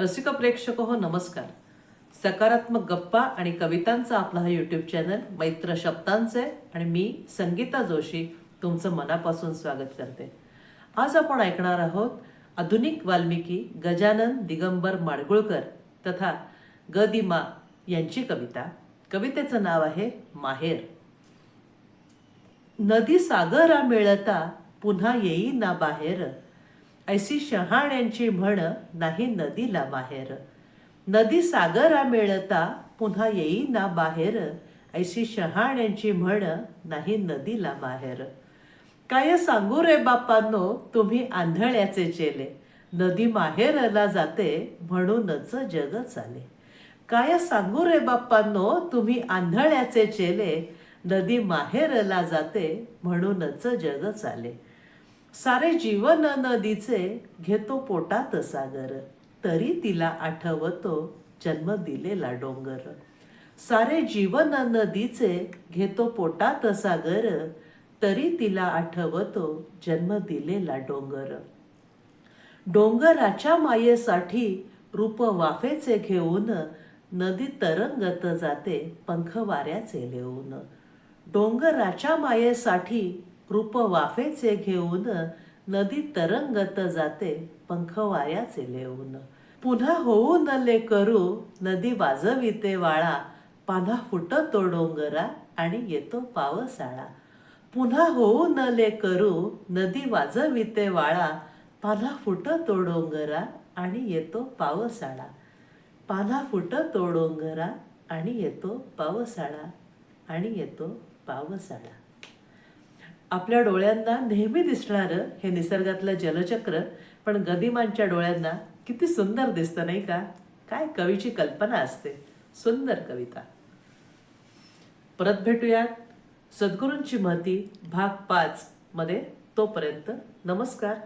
रसिक प्रेक्षक हो नमस्कार. सकारात्मक गप्पा आणि कवितांचा आपला हा यूट्यूब चॅनल मैत्र शब्दांचे आणि मी संगीता जोशी तुमचं मनापासून स्वागत करते. आज आपण ऐकणार आहोत आधुनिक वाल्मिकी गजानन दिगंबर माडगुळकर तथा ग यांची कविता. कवितेचं नाव आहे माहेर. नदी सागरा मिळता पुन्हा येई ना बाहेर. ऐसी शहाण्यांची म्हण नाही नदीला बाहेर. नदी सागरा मिळता पुन्हा येईना बाहेर. ऐशी शहाण्यांची म्हण नाही नदीला बाहेर. काय सांगू रे बापांनो तुम्ही आंधळ्याचे चेले. नदी माहेरला जाते म्हणूनच जग चाले. काय सांगू रे बाप्पांनो तुम्ही आंधळ्याचे चेले. नदी माहेरला जाते म्हणूनच जग चाले. सारे जीवन नदीचे घेतो पोटात सागर तरी तिला आठवतो जन्म दिलेला डोंगर. सारे जीवन नदीचे घेतो पोटात सागर तरी तिला आठवतो जन्म दिलेला डोंगर. डोंगराच्या मायेसाठी रूप वाफेचे घेऊन नदी तरंगत जाते पंख वाऱ्याचे लेऊन. डोंगराच्या मायेसाठी रूप वाफेचे घेऊन नदी तरंगत जाते पंख वाऱ्याचे लेऊन. पुन्हा होऊ नले करू नदी वाजविते वाळा पान्हा फुटतो डोंगरा आणि येतो पावसाळा. पुन्हा होऊ नले करू नदी वाजविते वाळा पान्हा फुटतो डोंगरा आणि येतो पावसाळा. पान्हा फुटतो डोंगरा आणि येतो पावसाळा आणि येतो पावसाळा. आपल्या डोळ्यांना नेहमी दिसणारं हे निसर्गातलं जलचक्र पण गदिमांच्या डोळ्यांना किती सुंदर दिसतं नाही का? काय कवीची कल्पना असते. सुंदर कविता. परत भेटूयात. सद्गुरूंची महती भाग पाच मध्ये. तोपर्यंत नमस्कार.